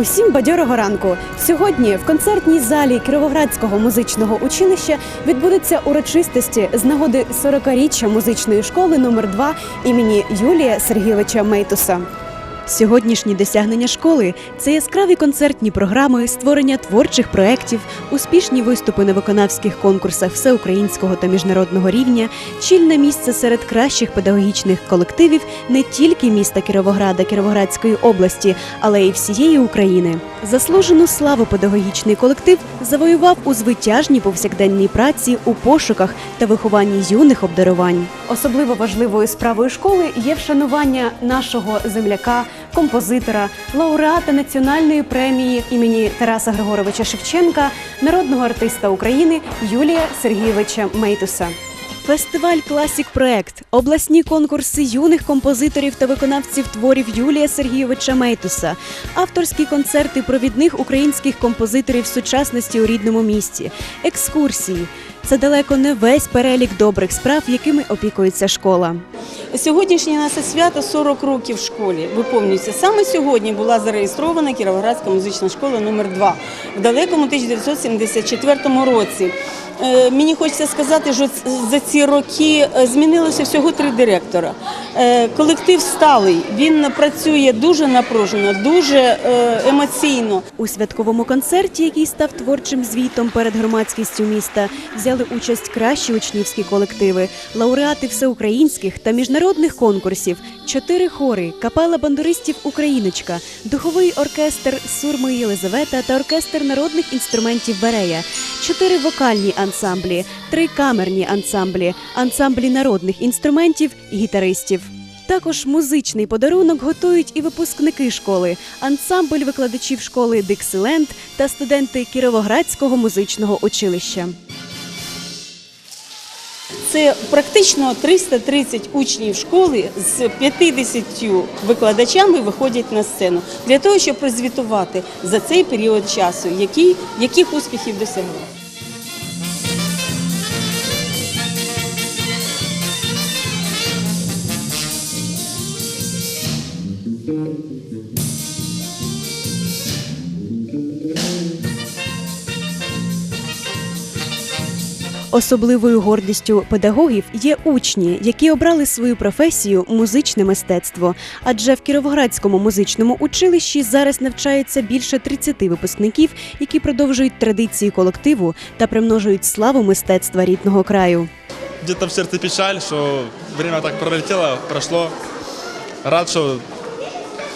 Усім бадьорого ранку. Сьогодні в концертній залі Кіровоградського музичного училища відбудуться урочистості з нагоди 40-річчя музичної школи номер 2 імені Юлія Сергійовича Мейтуса. Сьогоднішні досягнення школи це яскраві концертні програми, створення творчих проєктів, успішні виступи на виконавських конкурсах всеукраїнського та міжнародного рівня, чільне місце серед кращих педагогічних колективів не тільки міста Кіровограда, Кіровоградської області, але й всієї України. Заслужену славу педагогічний колектив завоював у звитяжній повсякденній праці у пошуках та вихованні юних обдарувань. Особливо важливою справою школи є вшанування нашого земляка, композитора, лауреата національної премії імені Тараса Григоровича Шевченка, народного артиста України Юлія Сергійовича Мейтуса. Фестиваль Класік Проект, обласні конкурси юних композиторів та виконавців творів Юлія Сергійовича Мейтуса, авторські концерти провідних українських композиторів сучасності у рідному місті, екскурсії. Це далеко не весь перелік добрих справ, якими опікується школа. Сьогоднішнє наше свято 40 років в школі. Виповнюється. Саме сьогодні була зареєстрована Кіровоградська музична школа номер 2 в далекому 1974 році. Е, Мені хочеться сказати, що за ці роки е, змінилося всього три директора. Е, Колектив сталий, він працює дуже напружено, дуже емоційно. У святковому концерті, який став творчим звітом перед громадськістю міста, взяли участь кращі учнівські колективи, лауреати всеукраїнських та міжнародних конкурсів, чотири хори, капела бандуристів Україночка, духовий оркестр Сурми Єлизавета та оркестр народних інструментів Берея, чотири вокальні ансамблі, три камерні ансамблі, ансамблі народних інструментів і гітаристів. Також музичний подарунок готують і випускники школи, ансамбль викладачів школи Диксиленд та студенти Кіровоградського музичного училища. Це практично 330 учнів школи з 50 викладачами виходять на сцену для того, щоб прозвітувати за цей період часу, які, яких успіхів досягли. Особливою гордістю педагогів є учні, які обрали свою професію музичне мистецтво. Адже в Кіровоградському музичному училищі зараз навчається більше 30 випускників, які продовжують традиції колективу та примножують славу мистецтва рідного краю. где-то в сердце печаль, что время так пролетело, прошло. Рад, что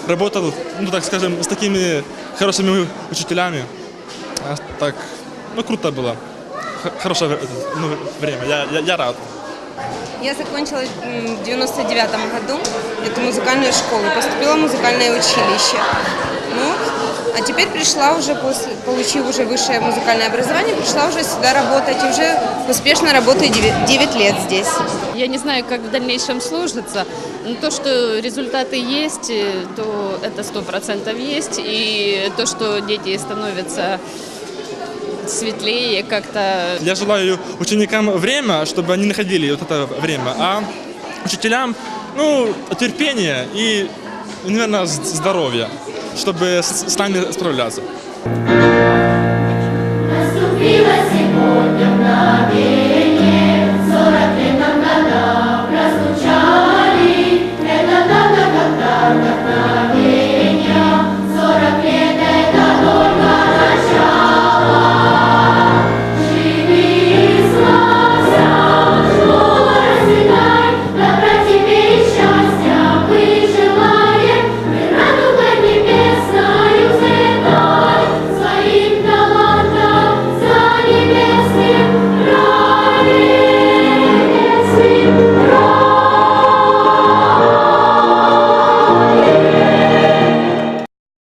работал, ну так скажем, с такими хорошими учителями. А Так, ну круто было. Х- Хорошее э, ну, время, я, я, я рад. Я закончила м, в 99 году эту музыкальную школу, поступила в музыкальное училище. Ну, а теперь пришла уже после, получив уже высшее музыкальное образование, пришла уже сюда работать, и уже успешно работаю 9, 9 лет здесь. Я не знаю, как в дальнейшем сложится, но то, что результаты есть, э, то это сто процентов есть. И то, что дети становятся светлее, как-то Я желаю ученикам время, чтобы они находили вот это время, а учителям, ну, терпения и, наверное, здоровья, чтобы с нами справляться.